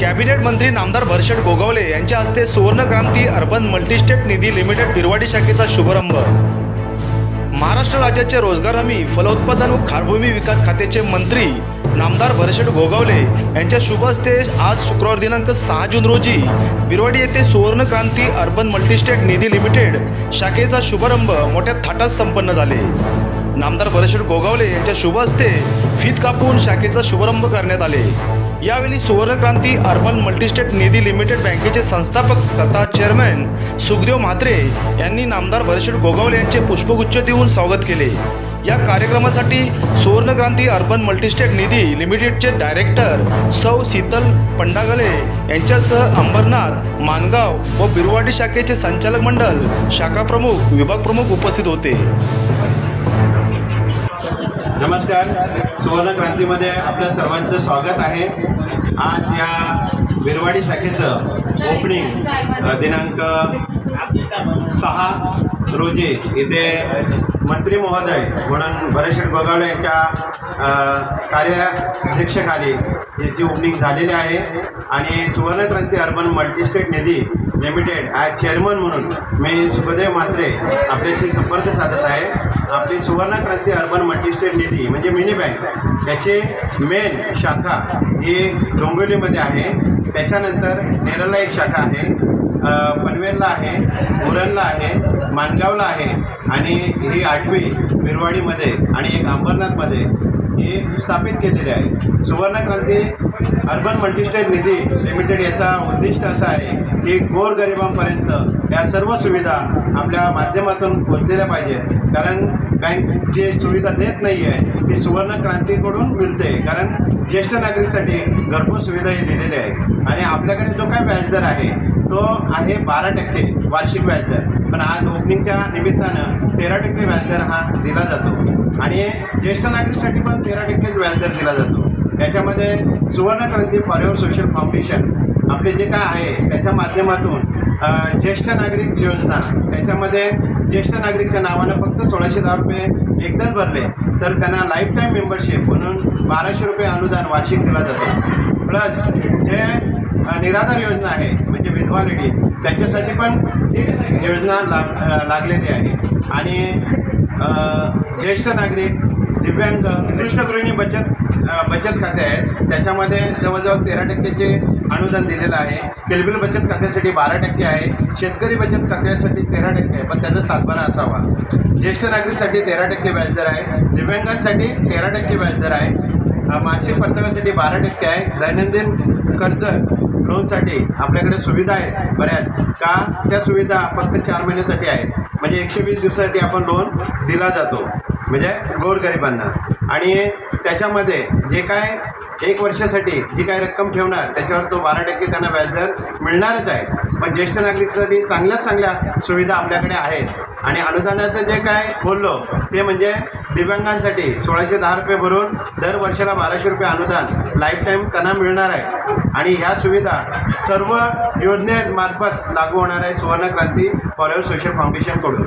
Cabinet मंत्री नामदार भरशेट गोगावले यांच्या हस्ते Suvarna Kranti Urban Multistate Nidhi Limited Birwadi शाखेचा शुभारंभ. महाराष्ट्र राज्याचे रोजगार हमी फलोत्पादन व खारभूमी विकास खात्याचे मंत्री नामदार भरशेट गोगावले यांच्या शुभ हस्ते आज शुक्रवार दिनांक सहा जून रोजी बिरवाडी येथे Suvarna Kranti Urban Multistate Nidhi Limited शाखेचा शुभारंभ मोठ्या थाटात संपन्न झाले. नामदार भरशेट गोगावले यांच्या शुभ हस्ते फीत कापून शाखेचा शुभारंभ करण्यात आले. यावेळी Suvarna Kranti Urban Multistate Nidhi Limited बँकेचे संस्थापक तथा चेअरमॅन सुखदेव म्हात्रे यांनी नामदार भरशेट गोगावले यांचे पुष्पगुच्छ देऊन स्वागत केले. या कार्यक्रमासाठी सुवर्णक्रांती अर्बन मल्टीस्टेट निधी लिमिटेडचे डायरेक्टर सौ शीतल पंडागले यांच्यासह अंबरनाथ मानगाव व बिरवाडी शाखेचे संचालक मंडळ शाखा प्रमुख विभाग प्रमुख उपस्थित होते. नमस्कार. सुवर्ण क्रांतीमध्ये आपल्या सर्वांचं स्वागत आहे. आज या बिरवाडी शाखेचं ओपनिंग दिनांक सहा रोजी इथे मंत्री महोदय म्हणून भरतशेठ गोगावले यांच्या कार्याध्यक्षखाली याची ओपनिंग झालेली आहे. आणि Suvarnakranti urban multistate Nidhi limited as chairman म्हणून मी सुखदेव म्हात्रे आपल्याशी संपर्क साधत आहे. आपली सुवर्ण क्रांती अर्बन मल्टीस्टेट निधी म्हणजे मिनी बँक याची मेन शाखा ही डोंबिवलीमध्ये आहे. त्याच्यानंतर नेरळला एक शाखा आहे पनवेलला आहे उरणला आहे मानगावला आहे आणि ही आठवी बिरवाडीमध्ये आणि एक अंबरनाथमध्ये ही स्थापित केलेली आहे. Suvarna Kranti Urban Multistate Nidhi Limited याचा उद्दिष्ट असा आहे की गोरगरिबांपर्यंत या सर्व सुविधा आपल्या माध्यमातून पोचलेल्या पाहिजेत. कारण बँक जे सुविधा देत नाही आहे ती सुवर्ण क्रांतीकडून मिळते. कारण ज्येष्ठ नागरिकसाठी घरपोच सुविधा ही दिलेली आहे. आणि आपल्याकडे जो काय व्याजदर आहे तो आहे बारा टक्के वार्षिक व्याजदर. पण आज ओपनिंगच्या निमित्तानं तेरा टक्के व्याजदर हा दिला जातो. आणि ज्येष्ठ नागरिकसाठी पण तेरा टक्केच व्याजदर दिला जातो. याच्यामध्ये Suvarnakranti for your social foundation आपले जे काय आहे त्याच्या माध्यमातून ज्येष्ठ नागरिक योजना त्याच्यामध्ये ज्येष्ठ नागरिकच्या नावानं फक्त सोळाशे दहा रुपये एकदाच भरले तर त्यांना लाईफ टाईम मेंबरशिप म्हणून बाराशे रुपये अनुदान वार्षिक दिला जातो. प्लस जे निराधार योजना आहे म्हणजे विधवा लेडी. त्यांच्यासाठी पण ही योजना लाग लागलेली आहे. आणि ज्येष्ठ नागरिक दिव्यांग कृष्णगृहिणी बचत बचत खाते आहेत. त्याच्यामध्ये जवळजवळ तेरा टक्केचे अनुदान दिलेलं आहे. किलबिल बचत खात्यासाठी बारा टक्के आहे. शेतकरी बचत खात्यासाठी तेरा टक्के आहे. पण त्याचा सातबारा असावा. ज्येष्ठ नागरिकसाठी तेरा टक्के व्याजदर आहे. दिव्यांगांसाठी तेरा टक्के व्याजदर आहे. मासिक परताव्यासाठी बारा टक्के आहे. दैनंदिन कर्ज लोनसाठी आपल्याकडे सुविधा आहेत बऱ्याच. का? त्या सुविधा फक्त चार महिन्यासाठी आहेत. म्हणजे एकशे वीस दिवसासाठी आपण लोन दिला जातो. म्हणजे गोरगरिबांना. आणि त्याच्यामध्ये जे काय एक वर्षासाठी जी काय रक्कम ठेवणार त्याच्यावर तो बारा टक्के त्यांना व्याजदर मिळणारच आहे. पण ज्येष्ठ नागरिकसाठी चांगल्याच चांगल्या सुविधा आपल्याकडे आहेत. आणि अनुदानाचं जे काय बोललो ते म्हणजे दिव्यांगांसाठी सोळाशे दहा रुपये भरून दर वर्षाला बाराशे रुपये अनुदान लाईफ टाईम त्यांना मिळणार आहे. आणि ह्या सुविधा सर्व योजनेमार्फत लागू होणार आहे सुवर्णक्रांती फॉरेवर सोशल फाउंडेशनकडून.